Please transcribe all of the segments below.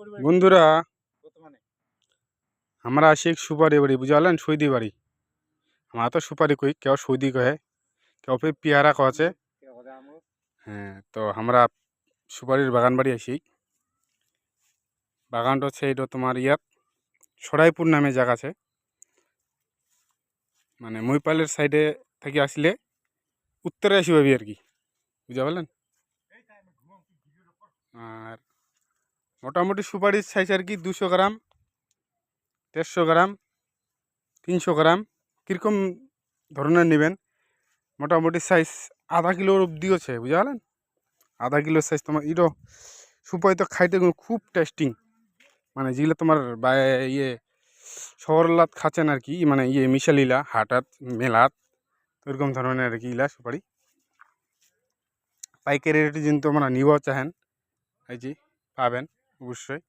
বন্ধুরা আমরা আসি সুপারি বাড়ি বুঝালেন সৈদি বাড়ি। আমরা তো সুপারি কই কেউ সৌদি কহে কেউ ফের পেয়ারা কছে হ্যাঁ তো আমরা সুপারির বাগান বাড়ি আসি বাগানটা হচ্ছে এটা তোমার ইয়াত সরাইপুর নামে জায়গা আছে। মানে মইপালের সাইডে থেকে আসলে উত্তরে আসি ভাবি আর কি। বুঝা পারলেন? আর মোটামুটি সুপারির সাইজ আর কি দুশো গ্রাম, দেড়শো গ্রাম, তিনশো গ্রাম, কীরকম ধরনের নেবেন? মোটামুটি সাইজ আধা কিলোর অবধি আছে বুঝা গেলেন আধা কিলোর সাইজ তোমার, ইটো সুপারি তো খাইতে খুব টেস্টিং মানে যেগুলো তোমার ইয়ে শহরলাত খাচ্ছেন আর কি মানে ইয়ে মিশালিলা হাটাত, মেলাত, ওইরকম ধরনের আর কি ইলা সুপারি। পাইকারি রেটে যদি তোমরা নিব চাহেন, এই যে পাবেন। অবশ্যই।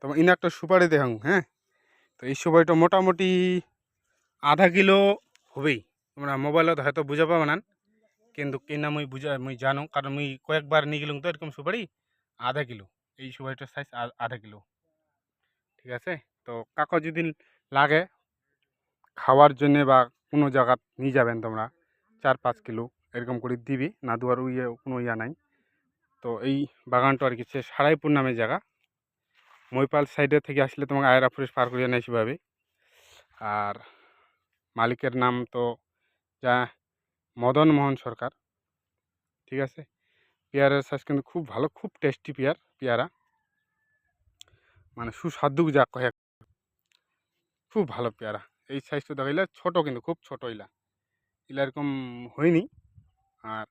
তোমার ইনা একটা সুপারি দেখাং হ্যাঁ? তো এই সুপারিটা মোটামুটি আধা কিলো হবেই। তোমরা মোবাইলত হয়তো বুঝা পাবে না, কিন্তু কিনা মুই বুঝা, মুই জানো, কারণ মুই কয়েকবার নিয়ে গেলাম তো এরকম সুপারি, আধা কিলো। এই সুপারিটার সাইজ আধা কিলো। ঠিক আছে? তো কাকো যদি লাগে, খাওয়ার জন্যে বা কোনো জায়গা নিয়ে যাবেন তোমরা, চার পাঁচ কিলো, এরকম করে দিবি, না দুয়ার ইয়ে কোনো ইয়া নাই। তো এই বাগানটা আর কি সে সারাইপুর নামে জায়গা। মৈপাল সাইডে থেকে আসলে তোমাকে আয়রা ফরেস্ট পার করিয়ে নেই সেভাবে আর মালিকের নাম তো যা মদন মোহন সরকার, ঠিক আছে? পেয়ারের সাইজ কিন্তু খুব ভালো, খুব টেস্টি পেয়ার, পেয়ারা। মানে সুস্বাদু যা কয়ে খুব ভালো পেয়ারা। এই সাইজটা দেখাইলে ছোট কিন্তু খুব ছোট ইলা। ইলা এরকম হয়নি। আর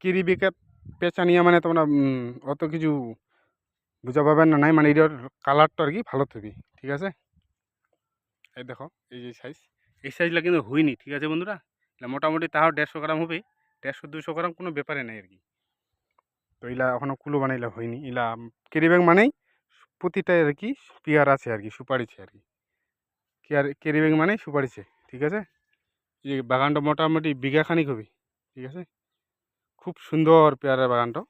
কিরিবিকে পেঁচা নিয়ে মানে তোমরা অত কিছু বুঝা পাবেন না। নাই মানে এটার কালারটা আর কি ভালো থাকবে, ঠিক আছে? এই দেখো, এই যে সাইজ এই সাইজটা কিন্তু হয়নি, ঠিক আছে বন্ধুরা? মোটামুটি তাও দেড়শো গ্রাম হবে, দেড়শো দুশো গ্রাম কোনো ব্যাপারে নেই আর কি। তো ইলা এখনও কুলো বানাইলে হয়নি ইলা কেরিব্যাগ মানেই প্রতিটাই আর কি পেয়ার আছে আর কি সুপারিছে আর কি। কেয়ার কেরিব্যাগ মানেই সুপারিছে ঠিক আছে? এই বাগানটা মোটামুটি বিঘাখানিক হবে, ঠিক আছে? খুব সুন্দর পেয়ারা বাগানটা।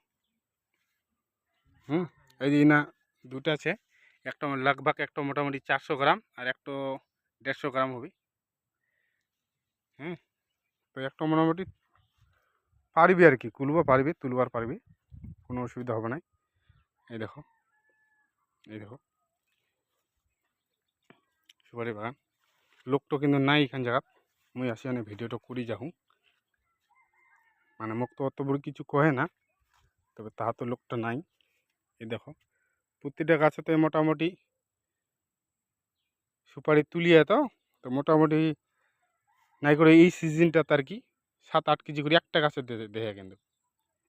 হুম, এই যে না দুটো আছে, একটা লাগভাগ, একটা মোটামুটি চারশো গ্রাম আর একটা দেড়শো গ্রাম হবে। হুম, তো একটা মোটামুটি পারবি আর কি কুলবা পারবি, তুলবার পারবি, কোনো অসুবিধা হবে না। এই দেখো এই দেখো। সুপারি বাগান। লোকটো কিন্তু নাই এখান জায়গাত মুই আসি মানে ভিডিওটা করি যাহু মানে মোক তো অত বড় কিছু কহে না, তবে তাহা তো লোকটা নাই। এই দেখো, প্রতিটা গাছেতে মোটামুটি সুপারি তুলিয়ে তো তো মোটামুটি নাই করে এই সিজনটাতে আর কি সাত আট কেজি করে একটা গাছে দেহে কিন্তু।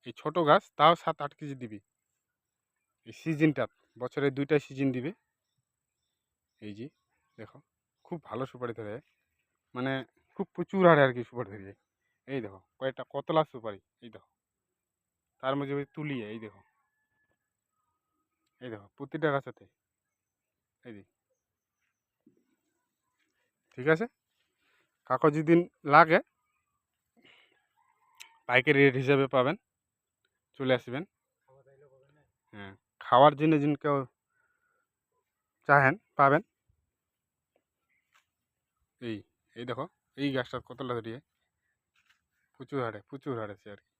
এই ছোট গাছ তাও সাত আট কেজি দিবি। এই সিজনটা বছরে দুইটা সিজন দিবে। এই যে, দেখো, খুব ভালো সুপারি ধরে মানে খুব প্রচুর হারে আর কি সুপারি ধরে যায় এই দেখো, কয়েকটা কতলা সুপারি এই দেখো। তার মধ্যে তুলিয়ে এই দেখো। এই দেখো, প্রতিটা গাছাতে। এই যে। ঠিক আছে? কাকো যদি লাগে, পাইকারি রেট হিসাবে পাবেন। চলে আসবেন। হ্যাঁ খাওয়ার জন্য যদি কেউ চাহেন, পাবেন। এই এই দেখো, এই গাছটা কতলা ধরিয়ে প্রচুর হারে প্রচুর হারে সে আর কি।